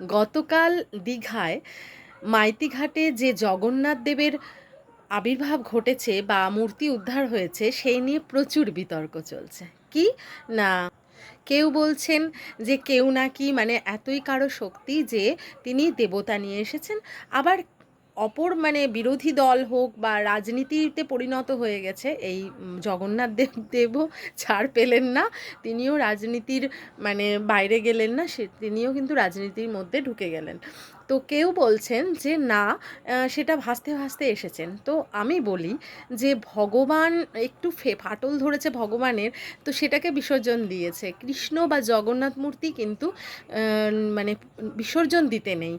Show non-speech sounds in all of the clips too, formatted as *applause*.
গতকাল দীঘায় মাইতিঘাটে যে জগন্নাথ দেবের আবির্ভাব ঘটেছে বা মূর্তি উদ্ধার হয়েছে, সেই নিয়ে প্রচুর বিতর্ক চলছে। কি? না। কেউ বলছেন যে কেউ নাকি মানে এতই কারও শক্তি যে তিনি দেবতা নিয়ে এসেছেন। আবার অপর মানে বিরোধী দল হোক বা রাজনীতিতে পরিণত হয়ে গেছে, এই জগন্নাথ দেব দেবও ছাড় পেলেন না, তিনিও রাজনীতির মানে বাইরে গেলেন না, সে তিনিও কিন্তু রাজনীতির মধ্যে ঢুকে গেলেন। তো কেউ বলছেন যে, না সেটা ভাসতে ভাসতে এসেছেন। তো আমি বলি যে, ভগবান একটু ফে, ফাটল ধরেছে ভগবানের, তো সেটাকে বিসর্জন দিয়েছে। কৃষ্ণ বা জগন্নাথ মূর্তি কিন্তু মানে বিসর্জন দিতে নেই।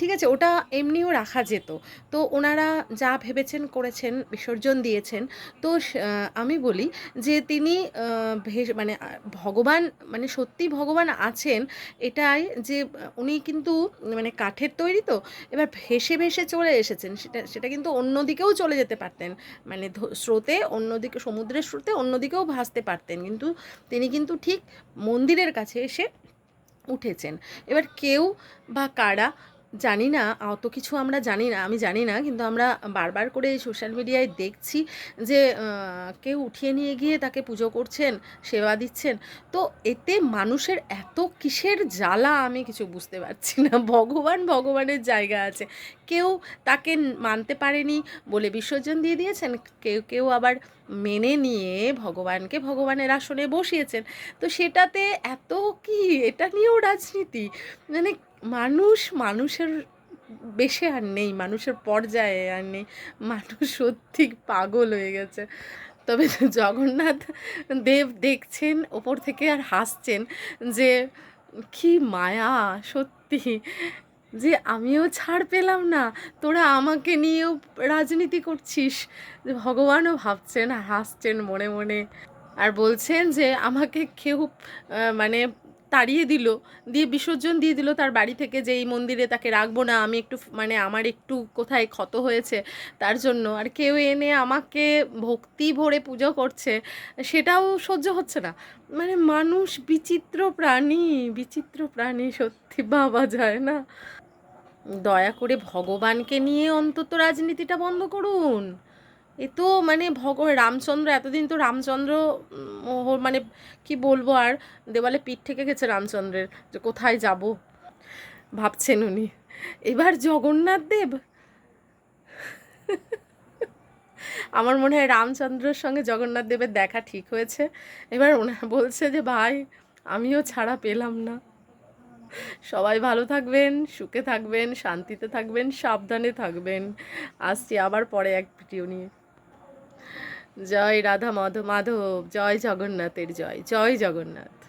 ঠিক আছে, ওটা এমনিও রাখা যেত। তো ওনারা যা ভেবেছেন করেছেন, বিসর্জন দিয়েছেন। তো আমি বলি যে, তিনি মানে ভগবান মানে সত্যি ভগবান আছেন, এটাই যে, উনি কিন্তু মানে কাঠের তৈরি তো, এবার ভেসে ভেসে চলে এসেছেন। সেটা সেটা কিন্তু অন্যদিকেও চলে যেতে পারতেন। মানে স্রোতে অন্যদিকে সমুদ্রের স্রোতে অন্যদিকেও ভাসতে পারতেন। কিন্তু তিনি কিন্তু ঠিক মন্দিরের কাছে এসে উঠেছেন। এবার কেউ বা কারা জানি না, অত কিছু আমরা জানি না, আমি জানি না, কিন্তু আমরা বারবার করে সোশ্যাল মিডিয়ায় দেখছি যে কেউ উঠিয়ে নিয়ে গিয়ে তাকে পুজো করছেন, সেবা দিচ্ছেন। তো এতে মানুষের এত কিসের জ্বালা আমি কিছু বুঝতে পারছি না। *laughs* ভগবান ভগবানের জায়গা আছে। কেউ তাকে মানতে পারেনি বলে বিসর্জন দিয়ে দিয়েছেন, কেউ কেউ আবার মেনে নিয়ে ভগবানকে ভগবানের আসনে বসিয়েছেন। তো সেটাতে এত কি? এটা নিয়েও রাজনীতি। মানে মানুষ মানুষের বেশি আর নেই, মানুষের পর্যায়ে আর নেই। মানুষ সত্যি পাগল হয়ে গেছে। তবে জগন্নাথ দেব দেখছেন, ওপর থেকে আর হাসছেন যে, কি মায়া, সত্যি যে আমিও ছাড় পেলাম না। তোরা আমাকে নিয়েও রাজনীতি করছিস। ভগবানও ভাবছেন হাসছেন মনে মনে। আর বলছেন যে, আমাকে কেউ মানে তাড়িয়ে দিল, দিয়ে বিসর্জন দিয়ে দিল তার বাড়ি থেকে যে এই মন্দিরে তাকে রাখব না, আমি একটু মানে আমার একটু কোথায় ক্ষত হয়েছে তার জন্য। আর কেউ এনে আমাকে ভক্তি ভরে পুজো করছে, সেটাও সহ্য হচ্ছে না। মানে মানুষ বিচিত্র প্রাণী বিচিত্র প্রাণী সত্যি বাবা যায় না। দয়া করে ভগবানকে নিয়ে অন্তত রাজনীতিটা বন্ধ করুন। এ তো মানে ভগ রামচন্দ্র, এতদিন তো রামচন্দ্র মানে কি বলব আর, দেওয়ালে পিঠ থেকে গেছে রামচন্দ্রের, যে কোথায় যাব? ভাবছেন উনি। এবার জগন্নাথ দেব? আমার মনে হয় রামচন্দ্রের সঙ্গে জগন্নাথ দেবের দেখা ঠিক হয়েছে। এবার ওনারা বলছে যে, ভাই, আমিও ছাড়া পেলাম না। সবাই ভালো থাকবেন, সুখে থাকবেন, শান্তিতে থাকবেন, সাবধানে থাকবেন। আসছি আবার পরে এক ভিডিও নিয়ে। জয় রাধা মাধব মাধব জয় জগন্নাথের জয় জয় জগন্নাথ।